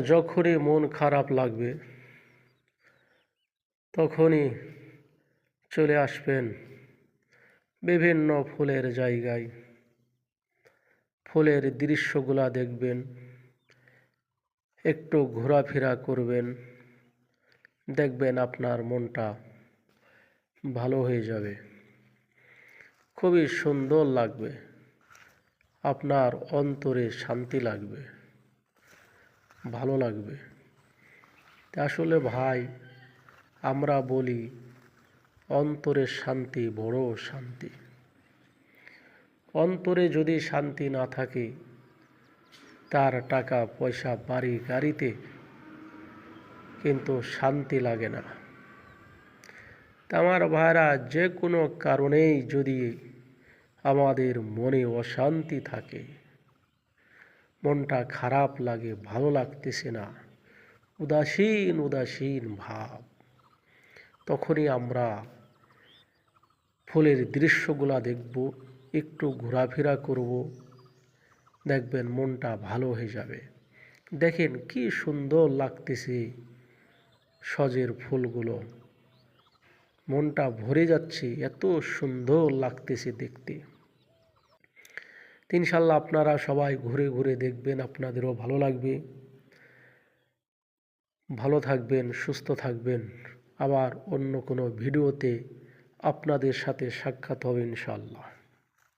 যখনই মন খারাপ লাগবে, তখনই চলে আসবেন বিভিন্ন ফুলের জায়গায়। ফুলের দৃশ্যগুলা দেখবেন, একটু ঘোরাফেরা করবেন, দেখবেন আপনার মনটা ভালো হয়ে যাবে। খুবই সুন্দর লাগবে, আপনার অন্তরে শান্তি লাগবে। ভালো লাগবে। আসলে ভাই, আমরা বলি অন্তরের শান্তি বড় শান্তি। অন্তরে যদি শান্তি না থাকে, তার টাকা, পয়সা, বাড়ি, গাড়িতে কিন্তু শান্তি লাগে না। আমার ভাইরা, যে কোনো কারণেই যদি আমাদের মনে অশান্তি থাকে মনটা খারাপ লাগে, ভালো লাগতেছে না। উদাসীন উদাসীন ভাব। তখনই আমরা ফুলের দৃশ্যগুলা দেখব, একটু ঘোরাফেরা করব, দেখবেন মনটা ভালো হয়ে যাবে। দেখেন কি সুন্দর লাগতেছে সজের ফুলগুলো। মনটা ভরে যাচ্ছে, এত সুন্দর লাগতেছে দেখতে। ইনশাল্লাহ আপনারা সবাই ঘুরে ঘুরে দেখবেন, আপনাদেরও ভালো লাগবে। ভালো থাকবেন, সুস্থ থাকবেন। আবার অন্য কোনো ভিডিওতে আপনাদের সাথে সাক্ষাৎ হবে ইনশাল্লাহ।